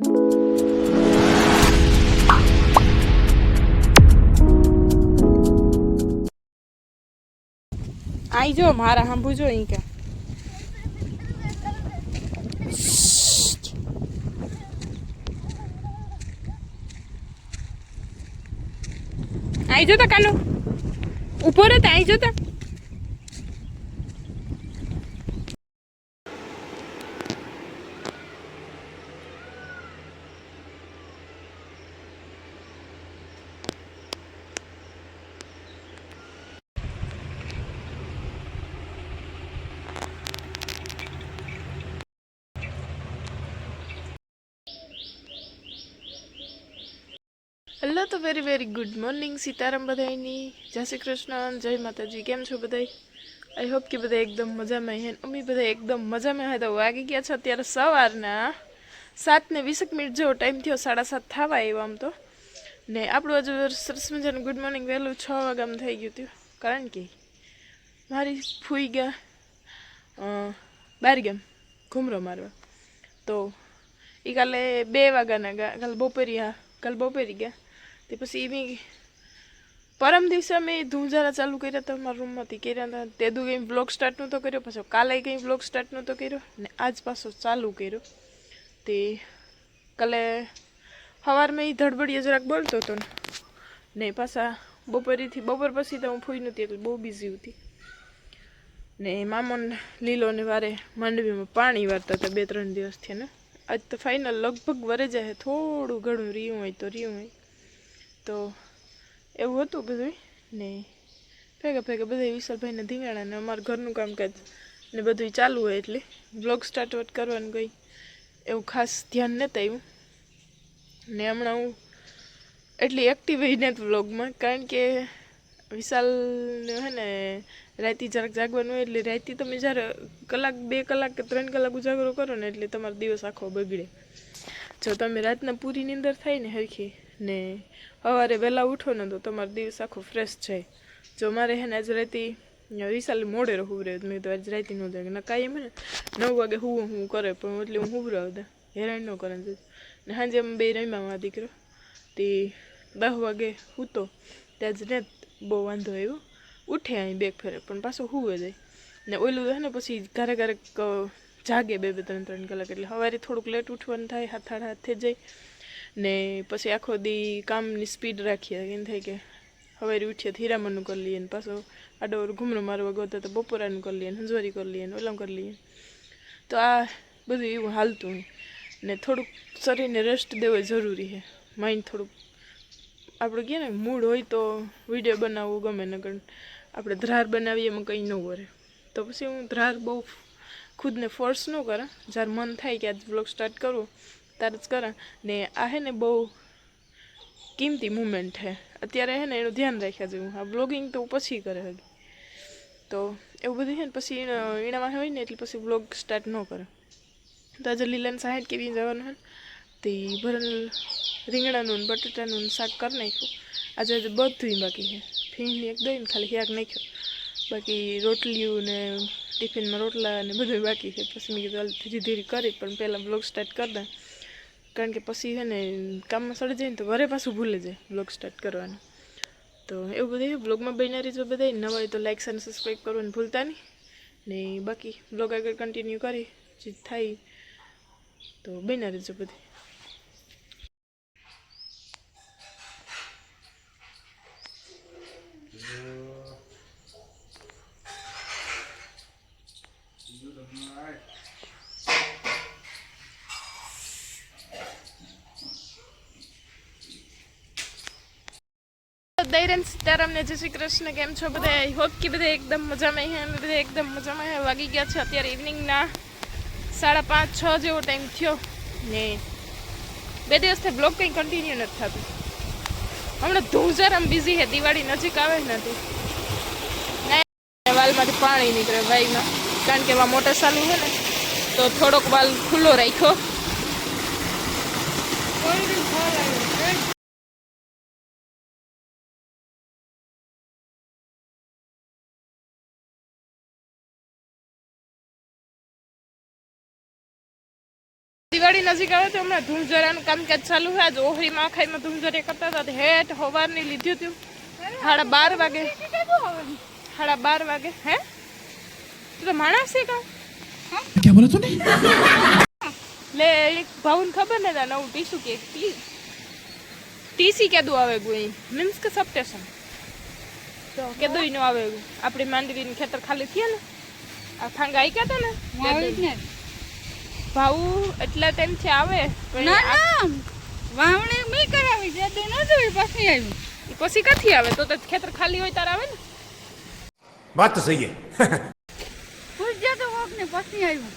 આઈ જો મારા હાંભુ જો અહીં કે આઈ જોતા કાનો ઉપર રહે આઈ જોતા હેલો તો very very good morning Sitaram બધાયની. જય શ્રી કૃષ્ણ, જય માતાજી. કેમ છો બધાય? આઈ હોપ કે બધા એકદમ મજામાં હે. અમી બધા એકદમ મજામાં હોય તો વાગી ગયા છે અત્યારે સવારના સાત ને વીસેક મિનિટ જેવો ટાઈમ થયો, સાડા સાત થવા આવ્યો આમ તો. ને આપણું હજુ સરસ મજાનું ગુડ મોર્નિંગ વહેલું છ વાગ્યામાં થઈ ગયું હતું. કારણ કે મારી ફૂઈ ગયા બાર ગયા ઘૂમરો મારવા. તો એ કાલે બે વાગ્યાના ગયા. કાલે બપોરિયા હા કાલે બપોરી ગયા. તે પછી એની પરમ દિવસે અમે ધૂંઝારા ચાલુ કર્યા હતા મારા રૂમમાંથી કર્યા હતા. તે દુ કંઈ બ્લોગ સ્ટાર્ટ નહોતો કર્યો, પછી કાલે કંઈ બ્લોગ સ્ટાર્ટ નહોતો કર્યો ને આજ પાછો ચાલુ કર્યો. તે કાલે સવારમાં એ ધડબડીએ જરાક બોલતો હતો ને ને પાછા બપોરેથી, બપોર પછી તો હું ફૂઈ નહોતી, એટલે બહુ બિઝી હતી. ને મામોન લીલો ને વારે માંડવીમાં પાણી વારતા હતા બે ત્રણ દિવસથી ને. આજ તો ફાઇનલ લગભગ વરે જાય થોડું ઘણું રહ્યું હોય તો રહ્યું હોય. તો એવું હતું બધું ને ભેગા ભેગા બધા વિશાલભાઈને ધીંગાણા ને અમારું ઘરનું કામકાજ ને બધું ચાલુ હોય એટલે બ્લોગ સ્ટાર્ટ કરવાનું કંઈ એવું ખાસ ધ્યાન નહોતા આવ્યું ને હમણાં હું એટલી એક્ટિવ નથી વ્લોગમાં કારણ કે વિશાલ હે ને રાતે જરાક જાગવાનું હોય એટલે રાતે તમે જ્યારે કલાક, બે કલાક કે ત્રણ કલાક ઉજાગરો કરો ને એટલે તમારો દિવસ આખો બગડે. જો તમે રાતના પૂરી નીંદર થાય ને હરખી ને સવારે વહેલા ઉઠો ને તો તમારો દિવસ આખો ફ્રેશ જાય. જો મારે હે ને આજ રાતે વિશાલ મોડે રહું રહે મેં તો આજ રાતી ન જાય ના કાંઈ એમ ને, નવ વાગે હું હું કરે, પણ એટલે હું હું હુવરાવતા હેરાન ન કરે ને સાંજે અમે બે રમ્યા દીકરો. તે દસ વાગે સૂતો ત્યાં જ ને બહુ વાંધો આવ્યો. ઉઠે અહીં બેગ ફેરે, પણ પાછો હુવે જાય. ને ઓલું હે ને પછી ઘરે ઘરે જાગે બે બે, ત્રણ ત્રણ કલાક. એટલે સવારે થોડુંક લેટ ઉઠવાનું થાય હાથ હાથ હાથે જાય. ને પછી આખો દી કામની સ્પીડ રાખીએ એમ થાય કે સવારે ઉઠીએ હીરામણનું કરી લઈએ ને પાછો આડો ઘૂમરો મારવા ગોતો તો બપોરાનું કરી લઈએ ને હંજવારી કરી લઈએ ને ઓલામ કરી લઈએ. તો આ બધું એવું હાલતું ને થોડુંક શરીરને રેસ્ટ દેવો જરૂરી છે. માઇન્ડ થોડુંક આપણે કહે ને મૂડ હોય તો વીડિયો બનાવવો ગમે, નકર આપણે ધ્રાર બનાવીએ એમાં કંઈ ન કરે તો પછી હું ધ્રાર બહુ ખુદને ફોર્સ ન કરા. જ્યારે મન થાય કે આજ બ્લોગ સ્ટાર્ટ કરું ત્યારે જ કરા ને આ હે ને બહુ કિંમતી મુમેન્ટ છે અત્યારે હે ને એનું ધ્યાન રાખ્યા જેવું. આ બ્લોગિંગ તો પછી કરે હજી. તો એવું બધું છે ને પછી એના- એનામાં હોય ને એટલે પછી બ્લોગ સ્ટાર્ટ ન કરે. તો આજે લીલાને સાહેબ કેવી જવાનું હે તે ભરેલ રીંગણાનું બટાટાનું શાક કરી નાખ્યું. આજે આજે બધું બાકી છે ફીણી એક દઈને ખાલી શાક નાખ્યું. બાકી રોટલીઓ ને ટિફિનમાં રોટલા ને બધું બાકી છે પછી મેં કીધું ધીરે ધીરે કરી, પણ પહેલાં બ્લોગ સ્ટાર્ટ કરી દઉં કારણ કે પછી છે ને કામમાં સડી જાય ને તો ઘરે પાછું ભૂલે જાય બ્લોગ સ્ટાર્ટ કરવાનું. તો એવું બધું બ્લોગમાં બનનારી રહીજો બધા નવા હોય તો લાઇક્સ અને સબસ્ક્રાઈબ કરવાનું ભૂલતા નહીં. ને બાકી બ્લોગ આગળ કન્ટિન્યુ કરી. જે થાય તો બનનારી રહીજો બધી દૈરન સીતારામ ને જય શ્રી કૃષ્ણ, કેમ છો બધા? આઈ હોપ કે બધા એકદમ મજામાં હે અમે બધા એકદમ મજામાં હે. વાગી ગયા છે અત્યારે ઇવનિંગના સાડા પાંચ, છ જેવો ટાઈમ થયો. ને બે દિવસથી બ્લોગ કંઈ કન્ટિન્યુ નથી થતું. હમણાં ધૂળઝાર આમ બિઝી છે દિવાળી નજીક આવે જ નથી વાલમાંથી પાણી નીકળે ભાઈમાં કારણ કે એમાં મોટર ચાલુ છે ને, તો થોડોક વાલ ખુલ્લો રાખ્યો. દિવાળી નજીક આવે તો હમણાં ધૂમઝરાનું કામકાજ ચાલુ હોય આજે ઓહરીમાં આખાઈમાં ધૂમઝરિયા કરતા હતા હેઠ હવારની લીધું હતું સાડા બાર વાગે સાડા બાર વાગે હે તો માણસ છે કાં બોલે તું લે એક ભાવન ખબર ને નવું ટીસું કે ટીસી કેદું આવે ગુઈ મીન્સ કે સબટેશન તો કેદું નું આવે આપણી માંડવીનું ખેતર ખાલી થયા ને આ ફાંગા આવી ગયા હતા ને ભાવું એટલા ટાઈમથી આવે? ના ના. વાવણી મી કરાવી જે દે ન જોઈ પછી આવી. પછી કથી આવે? તો તો ખેતર ખાલી હોય તારે આવે ને? વાત તો સહી ભૂજ્યા તો વોક ને પછી આવ્યું.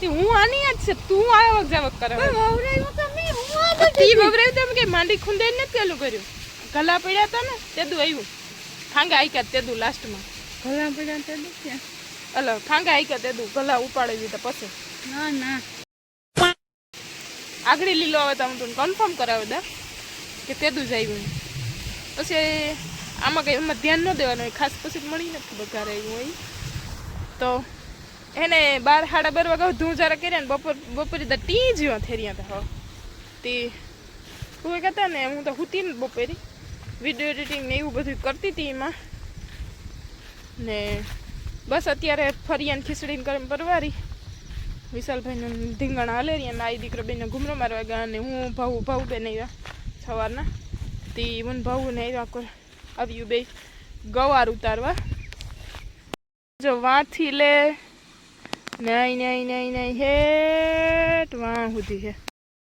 તે હું આની જ છે તું આવ્યો જાવક કરે પણ વવરાઈ હું તમે હું આ બધી વવરાઈ તમે કે માંડી ખુંદાઈ ને પેલું કર્યું. ગલા પડ્યા હતા ને તે દુ આવ્યું ખાંગા આઈકા તે દુ લાસ્ટમાં ગલા પડ્યા તે દુ અલ ખાંગા આઈકા તે દુ ગલા ઉપાડી દીધા પછી. ના ના. આગળ લીલો આવે તો હું તને કન્ફર્મ કરાવે દા કે તેદું જ આવ્યું પછી આમાં કંઈ એમાં ધ્યાન ન દેવાનું હોય, ખાસ પછી મળી નથી બગાર આવ્યું હોય. તો એને બાર સાડા બાર વાગ્યા ધૂ જરા કર્યા ને બપોર, બપોરે તો ટી જેવા થેર્યા હતા તે એ કહેતા ને, હું તો હુતી ને બપોરે. વીડિયો એડિટિંગ ને એવું બધું કરતી હતી એમાં. ને બસ અત્યારે ફરિયાને ખીચડીને કરીને પરવારી. વિશાલભાઈને ધીંગણા હાલે અને આ દીકરો બેને ઘૂમરો મારવા ગયા અને હું ભાવ ભાવ બેન આવ્યા સવારના. તે મને ભાવ ને આવ્યા કર આવ્યું બે ગવાર ઉતારવા. જો વાંથી લે. નહીં નહીં નહીં નહીં હેટ વાં સુધી છે.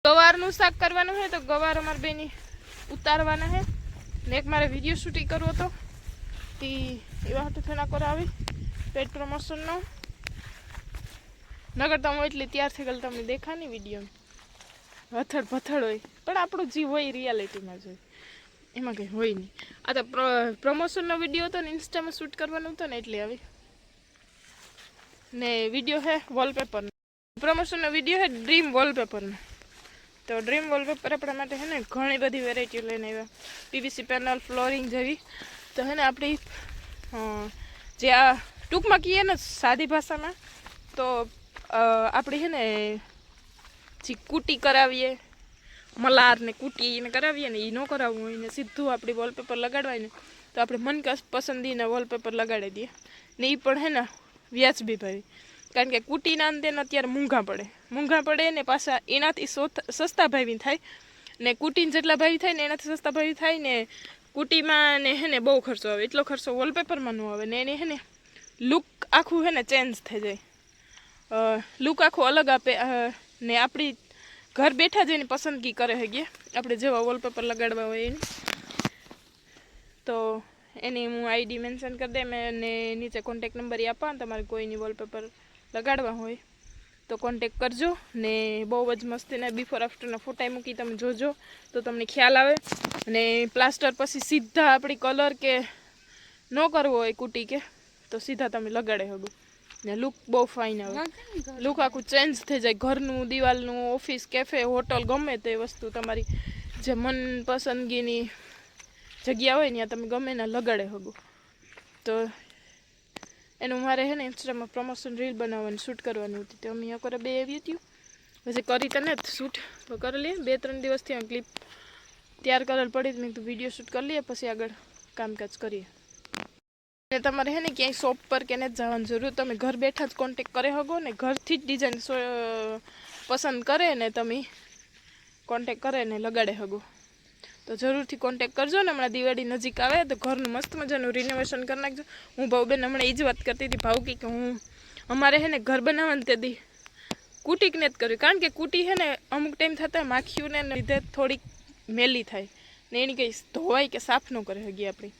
ગવારનું શાક કરવાનું હે તો ગવાર અમારે બેની ઉતારવાના હે ને એક મારે વીડિયો શૂટિંગ કરવો હતો. તે એવા હતું થોડા કરાવી પેટ પ્રમોશનનો નગર તમે એટલી ત્યારથી થઈ ગયેલ તમને દેખા નહીં વીડિયો ભથડ પથ્થર હોય. પણ આપણું જીવ હોય રિયાલિટીમાં જ હોય. એમાં કંઈ હોય નહીં. આ તો પ્રમોશનનો વીડિયો હતો ને ઇન્સ્ટામાં શૂટ કરવાનો હતો ને એટલે આવી ને વીડિયો હે વોલપેપરનો પ્રમોશનનો વીડિયો હે ડ્રીમ વોલપેપરનો તો ડ્રીમ વોલપેપર આપણા માટે છે ને ઘણી બધી વેરાયટીઓ લઈને આવ્યા. પીવીસી પેનલ ફ્લોરિંગ જેવી. તો હે ને આપણી જે આ ટૂંકમાં કહીએ ને સાદી ભાષામાં, તો આપણી છે ને જે કૂટી કરાવીએ, મલારને કૂટી એને કરાવીએ ને એ ન કરાવવું હોય ને સીધું આપણી વોલપેપર લગાડવાય ને તો આપણે મન પસંદીના વોલપેપર લગાડી દઈએ. ને એ પણ હે ને વ્યાજબી ભાવી કારણ કે કૂટીના અંતે અત્યારે મૂંઘા પડે. મૂંઘા પડે ને પાછા એનાથી સસ્તા ભાવી થાય. ને કૂટીને જેટલા ભાવી થાય ને એનાથી સસ્તા ભાવી થાય ને કૂટીમાં ને હે ને બહુ ખર્ચો આવે. એટલો ખર્ચો વોલપેપરમાં ન આવે ને એને હે ને લુક આખું હે ને ચેન્જ થઈ જાય. લુક આખું અલગ આપે ને આપણી ઘર બેઠા જ એની પસંદગી કરે હગીએ આપણે જેવા વોલપેપર લગાડવા હોય એની. તો એની હું આઈડી મેન્શન કરી દે અને નીચે કોન્ટેક નંબર આપા તમારે કોઈની વોલપેપર લગાડવા હોય તો કોન્ટેક કરજો. ને બહુ જ મસ્તીના બિફોર આફ્ટરના ફોટા મૂકી તમે જોજો, તો તમને ખ્યાલ આવે. અને પ્લાસ્ટર પછી સીધા આપણી કલર કે ન કરવો હોય કૂટી કે, તો સીધા તમે લગાડે હગું ને લુક બહુ ફાઇન આવે. લુક આખું ચેન્જ થઈ જાય. ઘરનું દિવાલનું ઓફિસ કેફે હોટલ ગમે તે વસ્તુ તમારી જે મનપસંદગીની જગ્યા હોય ત્યાં તમે ગમે ને લગાડે હગો. તો એનું મારે હે ને ઇન્સ્ટામાં પ્રમોશન રીલ બનાવવાની શૂટ કરવાની હતી. તો અમે અકોરે બે આવી હતી પછી કરી તને જ શૂટ તો કરી લઈએ. બે ત્રણ દિવસથી ક્લિપ તૈયાર કરેલ પડી તો મેં કીધું વીડિયો શૂટ કરી લઈએ પછી આગળ કામકાજ કરીએ. તમારે હે ને ક્યાંય શોપ પર કે જવાની જરૂર, તમે ઘર બેઠા જ કોન્ટેક કરે હગો ને, ઘરથી જ ડિઝાઇન પસંદ કરે ને તમે કોન્ટેક કરે ને લગાડે હગો તો જરૂરથી કોન્ટેક કરજો ને, હમણાં દિવાળી નજીક આવે તો ઘરનું મસ્ત મજાનું રિનોવેશન કરી નાખજો. હું ભાઉબેન હમણાં એ જ વાત કરતી હતી ભાવ કે હું અમારે હે ને ઘર બનાવવાનું તે દી કૂટીકને જ કર્યું. કારણ કે કૂટી હે ને અમુક ટાઈમ થતાં માખીઓને લીધે થોડીક મેલી થાય. ને એની કંઈ ધોવાય કે સાફ ન કરે હગી આપણી.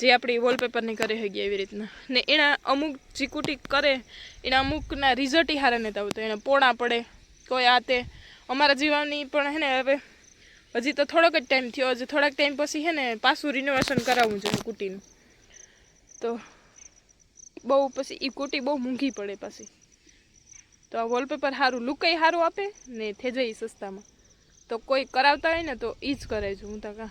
જે આપણી વોલપેપરની કરે હગી એવી રીતના. ને એના અમુક જે કૂટી કરે, એના અમુકના રિઝલ્ટ હારા નથી આવતો. એને પોણા પડે કોઈ આ તે. અમારા જીવાની પણ હે ને હવે, હજી તો થોડોક જ ટાઈમ થયો. હજી થોડાક ટાઈમ પછી હે ને પાછું રિનોવેશન કરાવવું જોઈએ કુટીનું. તો બહુ પછી એ કુટી બહુ મોંઘી પડે પછી. તો આ વોલપેપર સારું લુકય સારું આપે ને થઈ જાય સસ્તામાં. તો કોઈ કરાવતા હોય ને તો એ જ કરાવજો હું તો કાં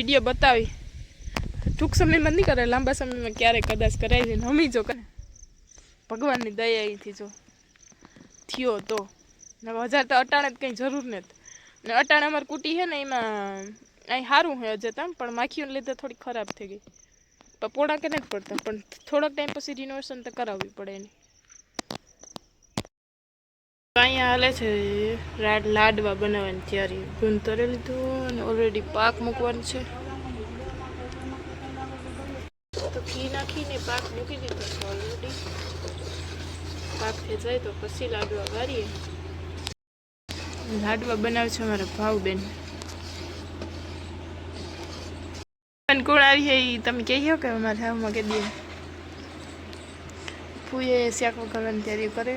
વીડિયો બતાવી. ટૂંક સમયમાં નહીં કરે લાંબા સમયમાં ક્યારેક કદાચ કરાવી છે નમી જો કરે ભગવાનની દયા અહીંથી જો થયો તો. હજાર તો અટાણે જ કંઈ જરૂર નથી. ને અટાણે અમારી કુટી છે ને એમાં, અહીં સારું હોય અજતા પણ માખીઓને લીધે થોડી ખરાબ થઈ ગઈ. પણ પોણા કે નથી પડતા, પણ થોડોક ટાઈમ પછી રિનોવેશન તો કરાવવી પડે એની. અહીંયા હાલે છે? લાડવા બનાવવાની તૈયારી. ગુંદ તરે લીધું અને ઓલરેડી પાક મૂકવાનું છે. તો ઘી નાખીને પાક મૂકી દીધો છે ઓલરેડી પાક થઈ તો પછી લાડવા વારીએ. લાડવા બનાવે છે અમારા ભાવબેન કોણ આવી ઈ? તમે કહેજો કે અમારા હાવમાં કે દે ફૂએ શાક કરવાની તૈયારી કરે.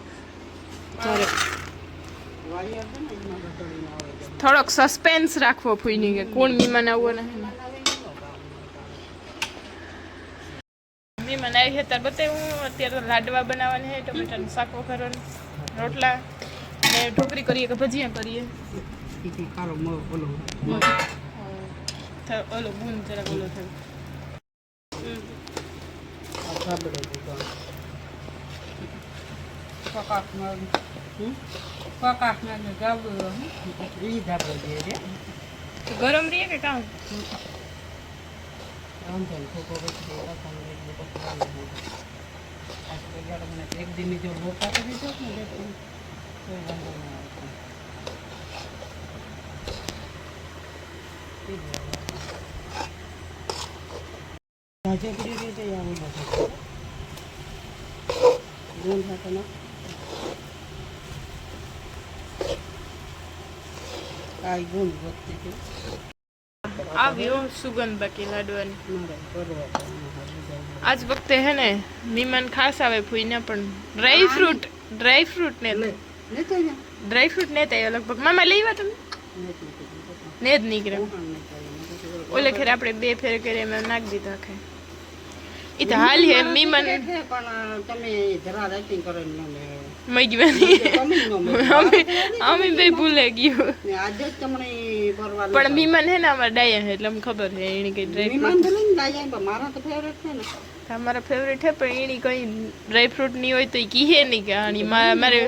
થોડોક સસ્પેન્સ રાખવો ફૂઈની કે કોણ મહેમાન આવવાના નહીં મહેમાન આવી છે, ત્યારે બતાવ્યું અત્યારે તો લાડવા બનાવવાના છે, ટમેટાનું શાક વઘારવાનું, રોટલા ને ઢોકરી કરીએ કે ભજીયા કરીએ? ઓલો ઓલો જરાક ઓલો થયો. આ સાબડે દીધો પકાકમાં હમ પકાકમાં ને ગાબડો ઈ ધાબડો દે રે ગરમ રહીએ કે કામ? રાખવાનું એટલે પકડવાનું આપણે યાર મને એક દિન જો મોટા કરી દીધો ને કોઈ વાંધો નહીં આવતો રાજકરી રીતે આવું બધું ગુણ સાથે કાંઈ ગુણ વધતી હતી આવ્યો સુગંધ બાકી લાડવાની. આજ વખતે હે ને મહેમાન ખાસ આવે ફૂઈને પણ ડ્રાય ફ્રૂટ ડ્રાય ફ્રૂટ ને ડ્રાય ફ્રૂટ ને તૈયાર. લગભગ મામા લેવા તમે ને જ નીકળે ઓલે ખેર આપણે બે ફેર કરી એમ નાખી દીધા ખે ઈ તો હાલ હે મીમન પણ તમે જરા રાઈટિંગ કરો મઈ મને. અમે બે ભૂલે ગયું પણ મીમાન હે ને અમારા ડાયા હે એટલે અમને ખબર છે એની કઈ ડ્રાય મારા તો ફેવરેટ છે ને અમારા ફેવરેટ હે પણ એની કઈ ડ્રાય ફ્રૂટની હોય તો એ કીહે નહીં કે આની મારે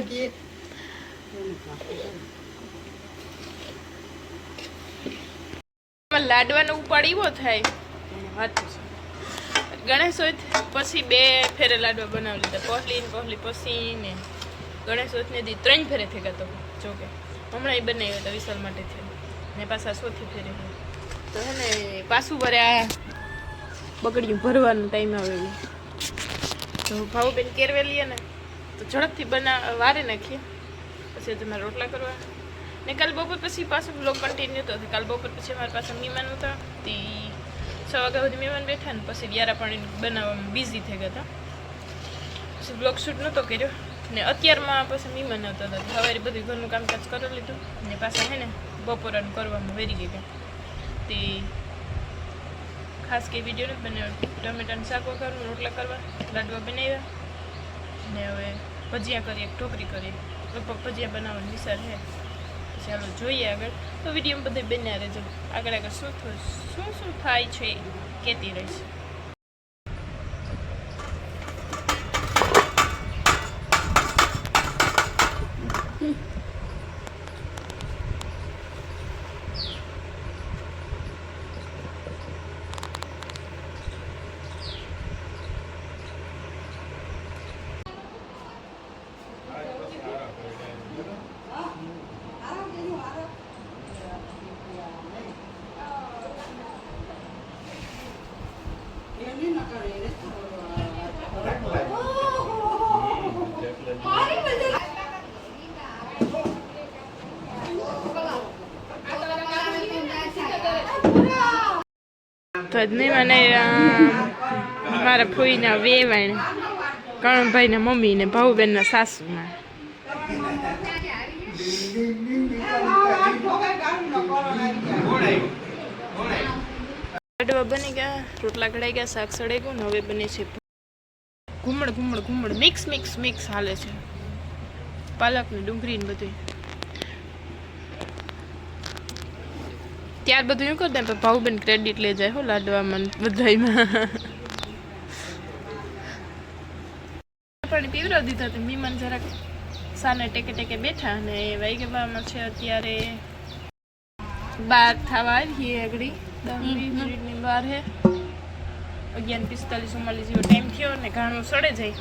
લાડવાનો ઉપાડ એવો થાય ગણેશ હોય પછી બે ફેરે લાડવા બનાવી લીધા પહેલી ને પહેલી પછી ને ગણેશ ને દી ત્રણ ફેરે થઈ ગયો જો કે હમણાં એ બનાવ્યો હતા વિશાલ માટે થયો ને પાછા સોથી ફેરે તો હે ને, પાછું ભરે આ બગડ્યું, ભરવાનો ટાઈમ આવેલો તો ભાવબેન કેરવેલીએ ને, તો ઝડપથી બના, વારે નાખીએ. પછી તમારે રોટલા કરવા. ને કાલ બપોર પછી પાછું બ્લોગ કન્ટિન્યુ તો કાલ બપોર પછી અમારા પાસે મહેમાન હતા. તે છ વાગ્યા સુધી મહેમાન બેઠા ને પછી વ્યારા પાણી બનાવવામાં બિઝી થઈ ગયા હતા. પછી બ્લોગ શૂટ નહોતો કર્યો. ને અત્યારમાં પછી આવતા હતા સવારે બધું ઘરનું કામકાજ કરી લીધું ને પાછા હે ને બપોરાનું કરવામાં વેરી ગયા તે ખાસ કે વીડિયો નથી બનાવ્યો. ટમેટાનું શાક વઘારનું રોટલા કરવા, લાડવા બનાવ્યા. ને હવે ભજીયા કરીએ ઢોકરી કરીએ. લગભગ ભજીયા બનાવવાનો વિચાર છે. ચાલો જોઈએ આગળ. તો વીડિયો બધે બન્યા રહેજો. આગળ આગળ શું શું શું થાય છે કહેતી રહીશ. આજ નહીં, મને મારા ફોઈના વેવાણ કણભાઈના મમ્મી ને ભાઉબેનના સાસુમાં લાડવા બની ગયા, રોટલા કઢાઈ ગયા, શાક સડાઈ ગયું ને હવે બને છે ઘૂમડ ઘૂમડ ઘૂમડ મિક્સ મિક્સ મિક્સ હાલે છે. પાલક ને ડુંગળી ને બધું. ત્યાર બધું એવું કરતા પણ ભાઉબેન ક્રેડિટ લઈ જાય હો લાડવામાં ને બધાયમાં. પાણી દીધો દીધા તો મીમાન જરાક સાને ટેકે ટેકે બેઠા અને વાઈગવામાં છે અત્યારે બાર થવા આવીએ આગળી દસ મિનિટની બહાર હે. અગિયાર પિસ્તાલીસ ચુમ્માલીસ જેવો ટાઈમ થયો ને ઘાણું સડે જાય.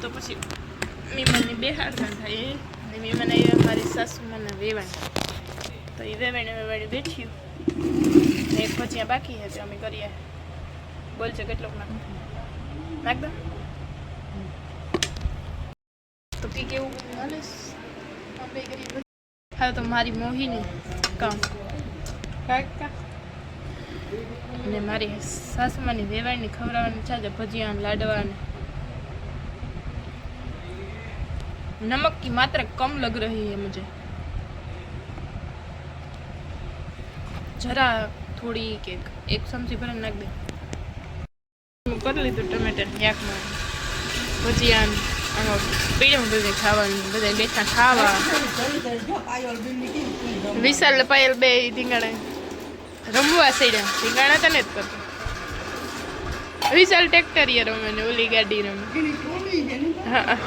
તો પછી મીમાનની બે હાડકાં થાય એ. મીમાન આવ્યા મારી મને વેવાણ. તો એ વેવાઈને વેવાઈને બેઠ્યું. એક ભજીયા બાકી હશે, અમે કરીએ. બોલજો કેટલોક નાખ તો કી કેવું? હા, તો મારી મોહિની કામ. અને મારી સાસુમાની વેવાણની ખવડાવવાની છે ભજીયા લાડવાને. નમક કી માત્ર કમ લગ રહી હે મુજે. જરા થોડી કે એક ચમચી ભરીને નાખ દે. કરી લીધું ટમેટાની યાકમાં પછી આમ આમાં પીડ્યું બધે ખાવાનું બધા બેઠા ખાવા. વિશાલ પાયલ બે ધીંગાણે રમવા સૈડ્યા. ધીંગાણા તને જ કરતો. વિશાલ ટ્રેક્ટરીએ રમે ને ઓલી ગાડી રમે. હા.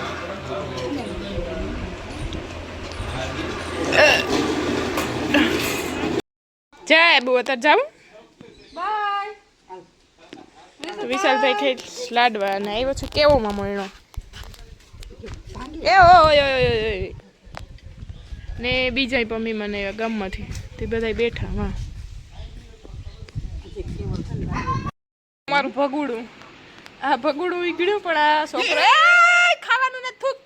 જાય બહુ અત્યારે જાઉં. તો વિશાલભાઈ ખાઈ લાડવા અને આવ્યો છે કેવો માં મળ્યો? એ ઓય ઓય. ને બીજા મમ્મી મને આવ્યા ગામમાંથી. તે બધા બેઠા હા મારું ભગુડું. આ ભગુડું વીગડ્યું પણ આ છોકરો ખાવાનું ને થૂક.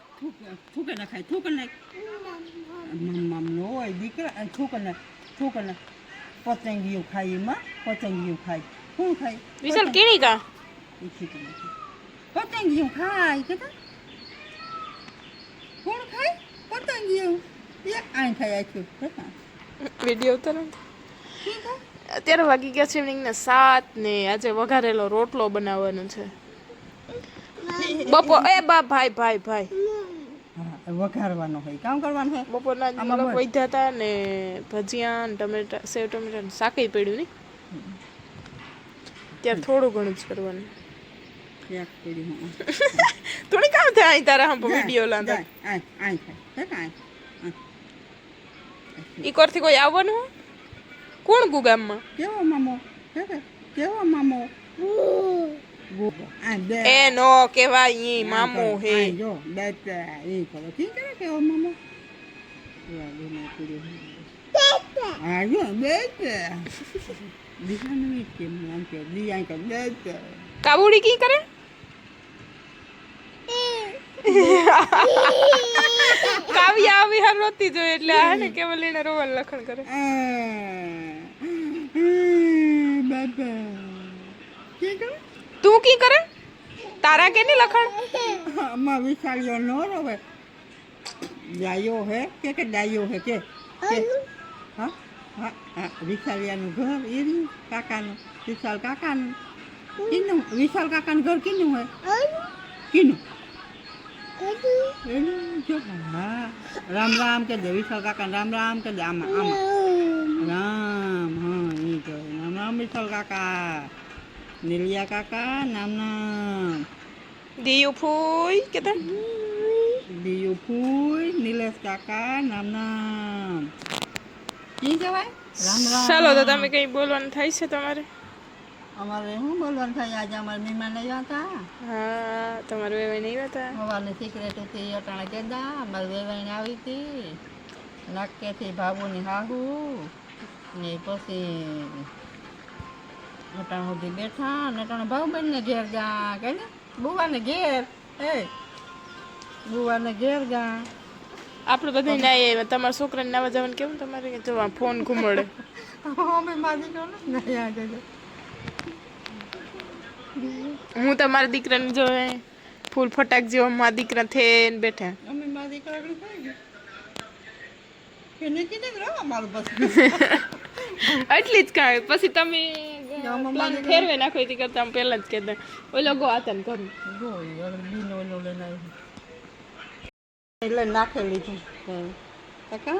થૂકે ના ખાય થૂક નાખ મમ નો હોય દીકરા થૂકે ના થૂકે ના. પતંગિયું ખાય એમાં પતંગિયું ખાય. શું ખાય? વિશાલ કેણી કા એ ખીચડી પતંગિયું ખાય કે કોણ ખાય? પતંગિયું એ આઈ ખાય આખ્યું વીડિયો ઉતારો અત્યારે વાગી ગયા છે ઇવનિંગના સાત ને આજે વઘારેલો રોટલો બનાવવાનો છે. બપોર એ બા ભાઈ ભાઈ ભાઈ. વઘારવાનો હોય. કામ કરવાનું હોય? બપોરના આમાં મલક હતા ને ભજીયા ને ટમેટા સેવ ટમેટા ને શાકય પડ્યું નહીં? ત્યાં થોડું ઘણું જ કરવાનું. થોડી કામ થાય અહીં તારા હમ વીડિયો લાંદા ઈ કોરથી કોઈ આવવાનું કોણ ગુ ગામમાં? કેવો મામો? કેવો મામો? ગોગો no, que va allí, કેવાય ઈ મામો હે આ જો quiere que જો બેટા દિશાનું ઈ કે મને આમ કે દી આઈ કે બેટા કાબુડી કી કરે કાવ્યા આવી હાર રોતી જોઈએ એટલે આ ને કેવલ એને રોવાનું લખણ કરે બાબા કે કરો તું કી કરે? તારા કે ની લખણ? આમાં વિશાલ્યો નો રવે ડાયો હે કે કે ડાયો હે કે? કે? હા હા હા વિશાલિયાનું ઘર એ રહ્યું કાકાનું. વિશાલ કાકાનું. કીનું? વિશાલ કાકાનું ઘર કીનું હે? કીનું? એનું જો હા રામ રામ કે દે વિશાલ કાકા રામ રામ કે દે આમાં આમાં. રામ હા એ જો રામ રામ વિશાલ કાકા. નીલિયા કાકા નામ નામ દિયુ ફૂઈ કેતા દિયુ ફૂઈ નિલેશ કાકા નામ નામ કી કહેવાય રામ રામ ચાલો તો તમે કંઈ બોલવાનું થાય છે તમારે અમારે શું બોલવાનું થાય આજે અમારે મહેમાન આવ્યા હતા હા તમારે વેવાઈ નહીં હતા સવારને સિક્રેટ હતી અટાણે કેદા અમારે વેવાઈને આવી હતી નક્કેથી ભાભુની હાહુ ને પછી અટાણ સુધી બેઠા ને અટાણે ભાવબેનને ઘેર ગા કે ને? બુવાને ઘેર. એ બુવાને ઘેર ગા આપણે બધા ના આવ્યા તમારા છોકરાને નાવા જવાનું કેવું તમારે? જો આ ફોન ઘુમડે. અમે મારી ગયો ને નહીં આગળ હું તમારા દીકરાને જોવે ફૂલ ફટાક જેવો મારા દીકરા થઈને બેઠા. અમે મારા દીકરા આગળ થઈ ગયા એને કીધું રહો મારું બસ. એટલી જ કાંઈ. પછી તમે પ્લાન ફેરવે નાખો એથી કરતા પહેલા જ કહેતા. ઓલો ગો હતા ને કરું હવે બીનો ઓલો લઈને આવી. એટલે નાખી લીધું. કાકા